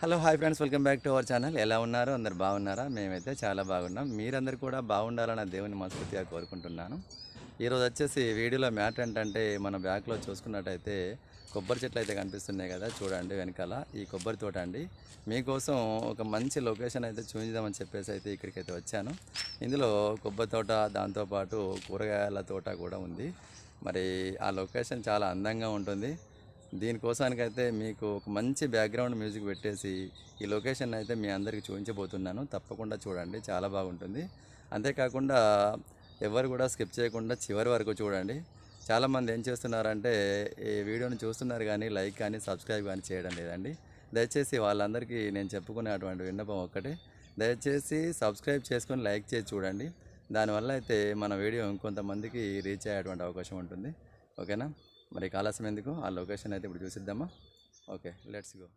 Hello hi friends. Welcome back to our channel. ఎలా ఉన్నారు? అందరు బాగున్నారా? మేమైతే చాలా బాగున్నాం. మీరందరూ కూడా బాగుండాలని దేవుని మనస్ఫూర్తిగా కోరుకుంటున్నాను. ఈరోజు వచ్చేసి వీడియోలో మ్యాటర్ ఏంటంటే మన బ్యాక్లో చూసుకున్నట్టయితే కొబ్బరి చెట్లు అయితే కనిపిస్తున్నాయి కదా చూడండి వెనకాల. ఈ కొబ్బరి తోట అండి. మీకోసం ఒక మంచి లొకేషన్ అయితే చూపించదామని చెప్పేసి అయితే ఇక్కడికి అయితే వచ్చాను. ఇందులో కొబ్బరి తోట దాంతోపాటు కూరగాయల తోట కూడా ఉంది. మరి ఆ లొకేషన్ చాలా అందంగా ఉంటుంది. దీనికోసానికైతే మీకు ఒక మంచి బ్యాక్గ్రౌండ్ మ్యూజిక్ పెట్టేసి ఈ లొకేషన్ అయితే మీ అందరికీ చూపించబోతున్నాను. తప్పకుండా చూడండి. చాలా బాగుంటుంది. అంతేకాకుండా ఎవరు కూడా స్కిప్ చేయకుండా చివరి వరకు చూడండి. చాలామంది ఏం చేస్తున్నారంటే ఈ వీడియోని చూస్తున్నారు కానీ లైక్ కానీ సబ్స్క్రైబ్ కానీ చేయడం లేదండి. దయచేసి వాళ్ళందరికీ నేను చెప్పుకునేటువంటి విన్నపం ఒక్కటే. దయచేసి సబ్స్క్రైబ్ చేసుకొని లైక్ చేసి చూడండి. దానివల్ల అయితే మన వీడియో ఇంకొంతమందికి రీచ్ అయ్యేటువంటి అవకాశం ఉంటుంది. ఓకేనా? మరి కాలసం ఎందుకు? ఆ లొకేషన్ అయితే ఇప్పుడు చూసిద్దామా? ఓకే లెట్స్ గో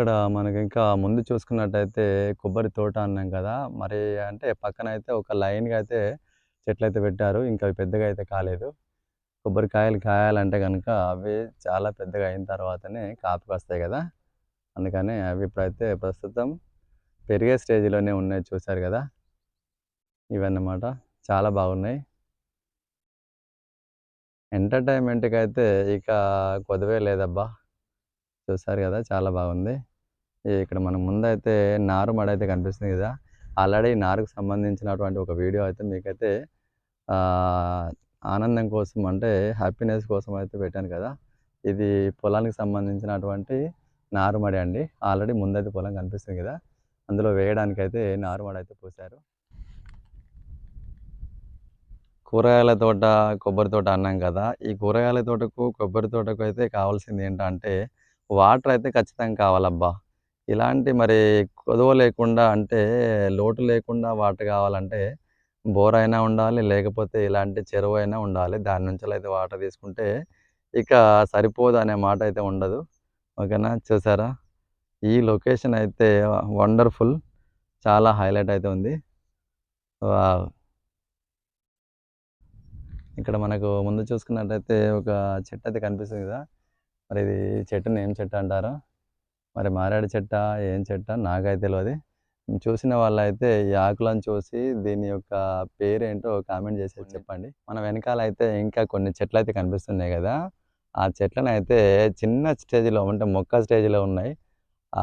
ఇక్కడ మనకి ఇంకా ముందు చూసుకున్నట్టయితే కొబ్బరి తోట అన్నాం కదా మరి అంటే పక్కన అయితే ఒక లైన్గా అయితే చెట్లు అయితే పెట్టారు ఇంకా అవి పెద్దగా అయితే కాలేదు. కొబ్బరికాయలు కాయాలంటే కనుక అవి చాలా పెద్దగా అయిన తర్వాతనే కాపుకి వస్తాయి కదా. అందుకని అవి ఇప్పుడైతే ప్రస్తుతం పెరిగే స్టేజ్లోనే ఉన్నాయి చూసారు కదా. ఇవన్నమాట. చాలా బాగున్నాయి. ఎంటర్టైన్మెంట్కి అయితే ఇక కొదవే లేదబ్బా. చూసారు కదా చాలా బాగుంది. ఇక్కడ మనం ముందైతే నారు మడ అయితే కనిపిస్తుంది కదా. ఆల్రెడీ నారుకు సంబంధించినటువంటి ఒక వీడియో అయితే మీకైతే ఆ, ఆనందం కోసం అంటే హ్యాపీనెస్ కోసం అయితే పెట్టాను కదా. ఇది పొలానికి సంబంధించినటువంటి నారుమడి అండి. ఆల్రెడీ ముందైతే పొలం కనిపిస్తుంది కదా. అందులో వేయడానికి అయితే నారుమడి అయితే పోసారు కూరగాయల తోట, కొబ్బరి తోట అన్నాం కదా! ఈ కూరగాయల తోటకు, కొబ్బరి తోటకు అయితే కావాల్సింది ఏంటంటే, వాటర్ అయితే ఖచ్చితంగా కావాలబ్బా! ఇలాంటి మరి కొదవ లేకుండా అంటే, లోటు లేకుండా వాటర్ కావాలంటే, బోర్ అయినా ఉండాలి, లేకపోతే ఇలాంటి చెరువైనా ఉండాలి. దాని నుంచెలైతే వాటర్ తీసుకుంటే, ఇక సరిపోదు అనే మాట అయితే ఉండదు. ఓకేనా? చూసారా? ఈ లొకేషన్ అయితే వండర్‌ఫుల్. చాలా హైలైట్ అయితే ఉంది. ఇక్కడ మనకు ముందు చూసుకున్నట్టయితే ఒక చెట్టు అయితే కనిపిస్తుంది కదా! మరి ఇది చెట్టుని ఏం చెట్టు అంటారో? మరి మారేడు చెట్టా? ఏం చెట్టా? నాకైతే తెలవది. చూసిన వాళ్ళైతే ఈ ఆకులను చూసి దీని యొక్క పేరేంటో కామెంట్ చేసేసి చెప్పండి. మన వెనకాల అయితే ఇంకా కొన్ని చెట్లయితే కనిపిస్తున్నాయి కదా! ఆ చెట్లనైతే చిన్న స్టేజ్‌లో అంటే మొక్క స్టేజ్‌లో ఉన్నాయి.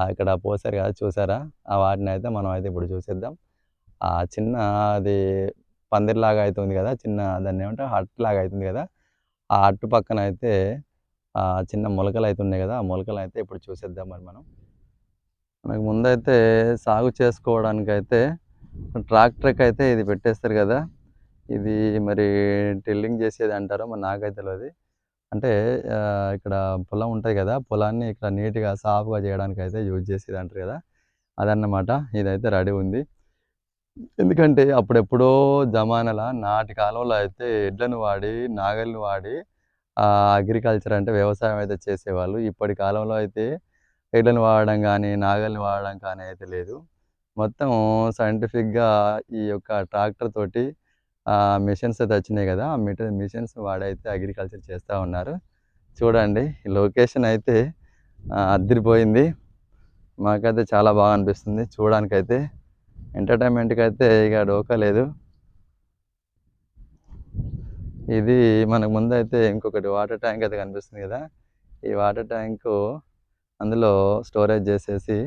ఇక్కడ పోసారు కదా! చూసారా? ఆ వాటినైతే మనం అయితే ఇప్పుడు చూసేద్దాం. ఆ చిన్న అది పందిరిలాగా అయితే ఉంది కదా! చిన్న దాన్ని ఏమంటారు? హట్ లాగా అయితుంది కదా! ఆ హట్టు పక్కన అయితే చిన్న మొలకలు అయితే ఉన్నాయి కదా! ఆ అయితే ఇప్పుడు చూసేద్దాం మరి మనం. మనకు ముందైతే సాగు చేసుకోవడానికైతే ట్రాక్టర్‌కి అయితే ఇది పెట్టేస్తారు కదా! ఇది మరి టిల్లింగ్ చేసేది అంటారో మరి నాకైతే తెలియదు అంటే ఇక్కడ పొలం ఉంటుంది కదా! పొలాన్ని ఇక్కడ నీట్‌గా సాఫ్‌గా చేయడానికి అయితే యూజ్ చేసేది అంటారు కదా! అదన్నమాట. ఇదైతే రెడీ ఉంది. ఎందుకంటే అప్పుడెప్పుడో జమానాల నాటి కాలంలో అయితే ఎడ్లను వాడి, నాగలిని వాడి అగ్రికల్చర్ అంటే వ్యవసాయం అయితే చేసేవాళ్ళు. ఇప్పటి కాలంలో అయితే ఎడ్లను వాడడం కానీ నాగలిని వాడడం కానీ అయితే లేదు. మొత్తం సైంటిఫిక్‌గా ఈ యొక్క ట్రాక్టర్ తోటి మిషన్స్ అయితే వచ్చినాయి కదా! ఆ మిట మిషన్స్ వాడైతే అగ్రికల్చర్ చేస్తూ ఉన్నారు. చూడండి లొకేషన్ అయితే అద్దరిపోయింది మాకైతే చాలా బాగా అనిపిస్తుంది చూడడానికైతే. అయితే ఇక డోకా లేదు. ఇది మనకు ముందైతే ఇంకొకటి వాటర్ ట్యాంక్ అయితే కనిపిస్తుంది కదా! ఈ వాటర్ ట్యాంకు అందులో స్టోరేజ్ చేసేసి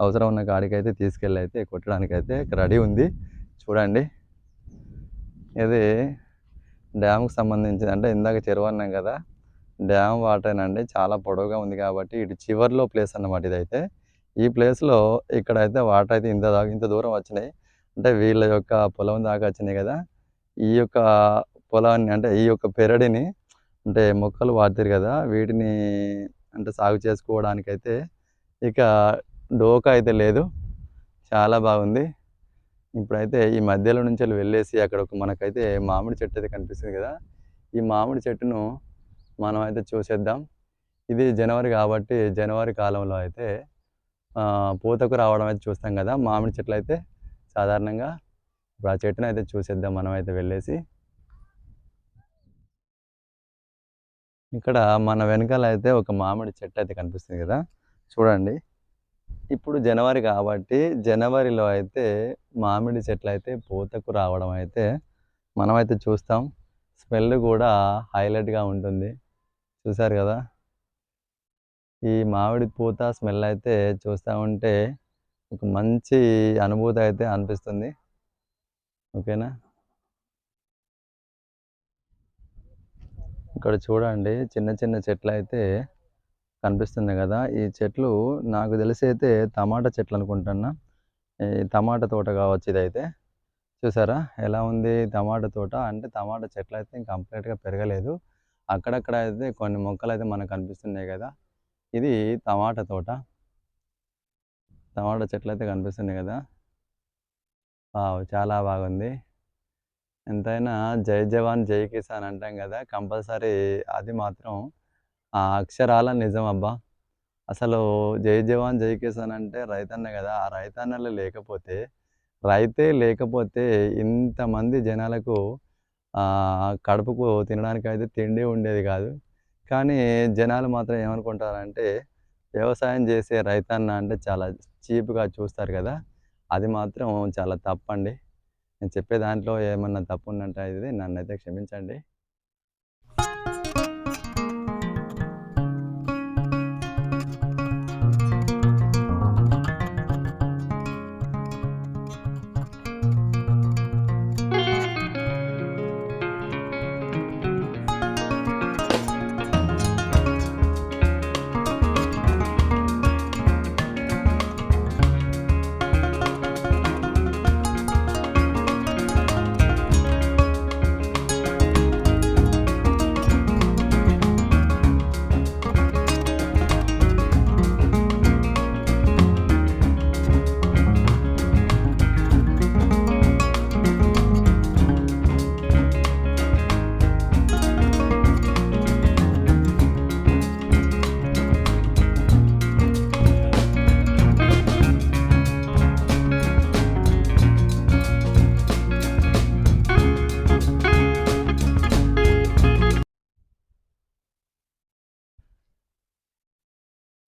అవసరం ఉన్న కాడికైతే తీసుకెళ్ళి అయితే కొట్టడానికైతే రెడీ ఉంది. చూడండి. ఇది డ్యామ్‌కి సంబంధించింది. అంటే ఇందాక చెరువు అన్నాం కదా! డ్యామ్ వాటరేనండి. చాలా పొడవుగా ఉంది కాబట్టి ఇటు చివర్లో ప్లేస్ అన్నమాట ఇదైతే. ఈ ప్లేస్‌లో ఇక్కడైతే వాటర్ అయితే ఇంత దాకా ఇంత దూరం వచ్చినాయి. అంటే వీళ్ళ యొక్క పొలం దాకా వచ్చినాయి కదా! ఈ యొక్క పొలాన్ని అంటే ఈ యొక్క పెరడిని అంటే మొక్కలు వాడుతారు కదా! వీటిని అంటే సాగు చేసుకోవడానికైతే ఇక డోకా అయితే లేదు. చాలా బాగుంది. ఇప్పుడైతే ఈ మధ్యలో నుంచి వెళ్ళేసి అక్కడ ఒక మనకైతే మామిడి చెట్టు అయితే కనిపిస్తుంది కదా! ఈ మామిడి చెట్టును మనం అయితే చూసేద్దాం. ఇది జనవరి కాబట్టి జనవరి కాలంలో అయితే పూతకు రావడం అయితే చూస్తాం కదా! మామిడి చెట్లు అయితే సాధారణంగా. ఇప్పుడు ఆ చెట్టునైతే చూసేద్దాం మనమైతే వెళ్ళేసి. ఇక్కడ మన వెనకాల అయితే ఒక మామిడి చెట్టు అయితే కనిపిస్తుంది కదా! చూడండి. ఇప్పుడు జనవరి కాబట్టి జనవరిలో అయితే మామిడి చెట్లు అయితే పూతకు రావడం అయితే మనమైతే చూస్తాం. స్మెల్ కూడా హైలైట్‌గా ఉంటుంది. చూసారు కదా! ఈ మామిడి పూత స్మెల్ అయితే చూస్తా ఉంటే ఒక మంచి అనుభూతి అయితే అనిపిస్తుంది. ఓకేనా? ఇక్కడ చూడండి చిన్న చిన్న చెట్లయితే కనిపిస్తున్నాయి కదా! ఈ చెట్లు నాకు తెలిసి అయితే టమాటా చెట్లు అనుకుంటున్నా. ఈ టమాటా తోట కావచ్చు ఇదైతే. చూసారా? ఎలా ఉంది టమాటా తోట. అంటే టమాటా చెట్లు అయితే కంప్లీట్‌గా పెరగలేదు. అక్కడక్కడ అయితే కొన్ని మొక్కలు అయితే మనకు కనిపిస్తున్నాయి కదా! ఇది టమాటా తోట. టమాటా చెట్లు అయితే కనిపిస్తున్నాయి కదా! చాలా బాగుంది. ఎంతైనా జై జవాన్, జై కిసాన్ అంటాం కదా! కంపల్సరీ అది మాత్రం ఆ అక్షరాల నిజం అబ్బా! అసలు జై జవాన్, జై కిసాన్ అంటే రైతన్న కదా! ఆ రైతన్నలు లేకపోతే రైతే లేకపోతే ఇంతమంది జనాలకు కడుపుకు కడుపుకు తినడానికైతే తిండి ఉండేది కాదు. కానీ జనాలు మాత్రం ఏమనుకుంటారంటే వ్యవసాయం చేసే రైతన్న అంటే చాలా చీప్‌గా చూస్తారు కదా! అది మాత్రం చాలా తప్పండి. నేను చెప్పే దాంట్లో ఏమన్నా తప్పు ఉన్నట్టయితే నన్నైతే క్షమించండి.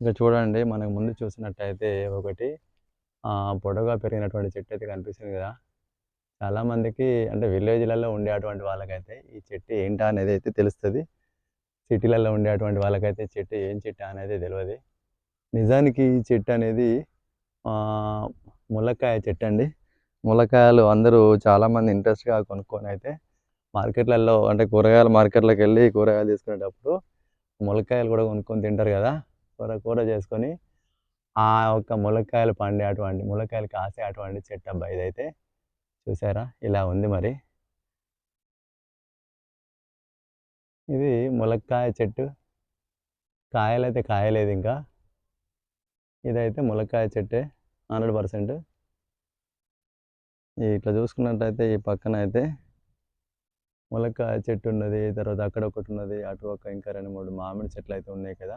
ఇంకా చూడండి మనకు ముందు చూసినట్టయితే ఒకటి ఆ, పొడవుగా పెరిగినటువంటి చెట్టు అయితే కనిపిస్తుంది కదా. చాలామందికి అంటే విలేజ్లలో ఉండే అటువంటి వాళ్ళకైతే ఈ చెట్టు ఏంటా అనేది అయితే తెలుస్తుంది. సిటీలలో ఉండే అటువంటి వాళ్ళకైతే చెట్టు ఏం చెట్టు అనేది తెలియదు నిజానికి ఈ చెట్టు అనేది ఆ, ములక్కాయ చెట్టు అండి. ములక్కాయలు అందరూ చాలామంది ఇంట్రెస్ట్గా కొనుక్కొని అయితే మార్కెట్లలో అంటే కూరగాయల మార్కెట్లోకి వెళ్ళి కూరగాయలు తీసుకునేటప్పుడు ములక్కాయలు కూడా కొనుక్కొని తింటారు కదా. కూర కూర చేసుకొని ఆ యొక్క ములక్కాయలు పండే అటువంటి ములక్కాయలు కాసే అటువంటి చెట్టు అబ్బా ఇదైతే. చూసారా? ఇలా ఉంది మరి. ఇది ములక్కాయ చెట్టు. కాయలు అయితే కాయలేదు ఇంకా. ఇదైతే ములక్కాయ చెట్టే హండ్రెడ్ పర్సెంట్. ఇట్లా చూసుకున్నట్టయితే ఈ పక్కన అయితే ములక్కాయ చెట్టు ఉన్నది తర్వాత అక్కడ ఒకటి ఉన్నది అటు ఒక ఇంకా రెండు మూడు మామిడి చెట్లు అయితే ఉన్నాయి కదా.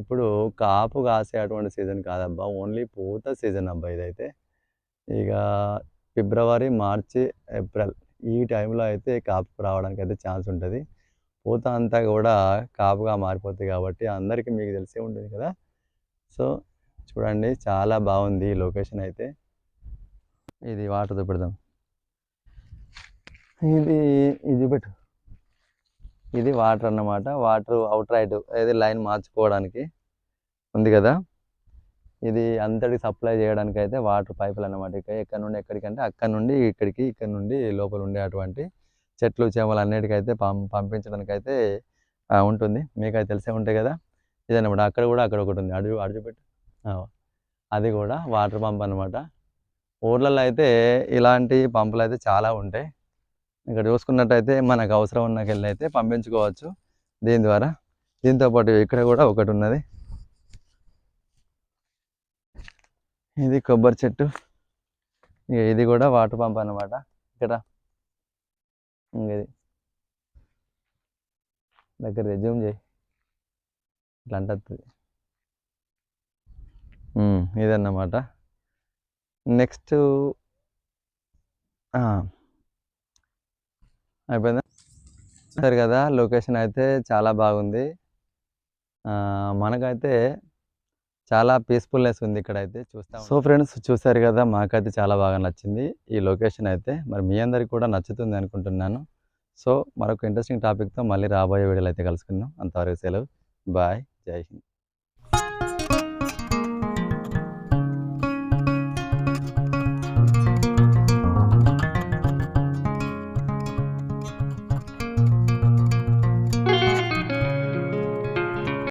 ఇప్పుడు కాపు కాసే అటువంటి సీజన్ కాదబ్బా. ఓన్లీ పూత సీజన్ అబ్బా ఇదైతే. ఇక ఫిబ్రవరి మార్చి ఏప్రిల్ ఈ టైంలో అయితే కాపు రావడానికి అయితే ఛాన్స్ ఉంటుంది. పూత అంతా కూడా కాపుగా మారిపోతుంది కాబట్టి అందరికీ మీకు తెలిసే ఉంటుంది కదా. సో చూడండి చాలా బాగుంది ఈ లొకేషన్ అయితే. ఇది వాటర్ పెడదాం. ఇది ఇది పెట్టు. ఇది వాటర్ అన్నమాట. వాటర్ అవుట్ రైట్ ఏది లైన్ మార్చుకోవడానికి ఉంది కదా. ఇది అంతటి సప్లై చేయడానికి అయితే వాటర్ పైపులు అన్నమాట. ఇక ఎక్కడ నుండి ఎక్కడికంటే అక్కడ నుండి ఇక్కడికి ఇక్కడ నుండి లోపల ఉండే అటువంటి చెట్లు చేమలు అన్నిటికైతే పం పంపించడానికి అయితే ఉంటుంది. మీకు అది తెలిసే ఉంటాయి కదా. ఇదన్నమాట. అక్కడ కూడా అక్కడ ఒకటి ఉంది. అడుగు అడుగు పెట్టు. అది కూడా వాటర్ పంప్ అన్నమాట. ఊర్లలో అయితే ఇలాంటి పంపులు అయితే చాలా ఉంటాయి. ఇక్కడ చూసుకున్నట్టయితే మనకు అవసరం ఉన్నకెళ్ళి అయితే పంపించుకోవచ్చు దీని ద్వారా. దీంతో పాటు ఇక్కడ కూడా ఒకటి ఉన్నది. ఇది కొబ్బరి చెట్టు. ఇక ఇది కూడా వాటర్ పంప్ అన్నమాట. ఇక్కడ. ఇంక ఇది. దగ్గర రెజ్యూమ్ చేయి. ఇట్లా అంటుంది. ఇదన్నమాట. నెక్స్ట్ అయిపోయిందా? సరే కదా లొకేషన్ అయితే చాలా బాగుంది. మనకైతే చాలా పీస్ఫుల్నెస్ ఉంది ఇక్కడ అయితే చూస్తాం సో ఫ్రెండ్స్ చూసారు కదా మాకైతే చాలా బాగా నచ్చింది. ఈ లొకేషన్ అయితే మరి మీ అందరికి కూడా నచ్చుతుంది అనుకుంటున్నాను. సో మరొక ఇంట్రెస్టింగ్ టాపిక్తో మళ్ళీ రాబోయే వీడియోలు అయితే కలుసుకుందాం. అంతవరకు సెలవు. బాయ్ జై హింద్.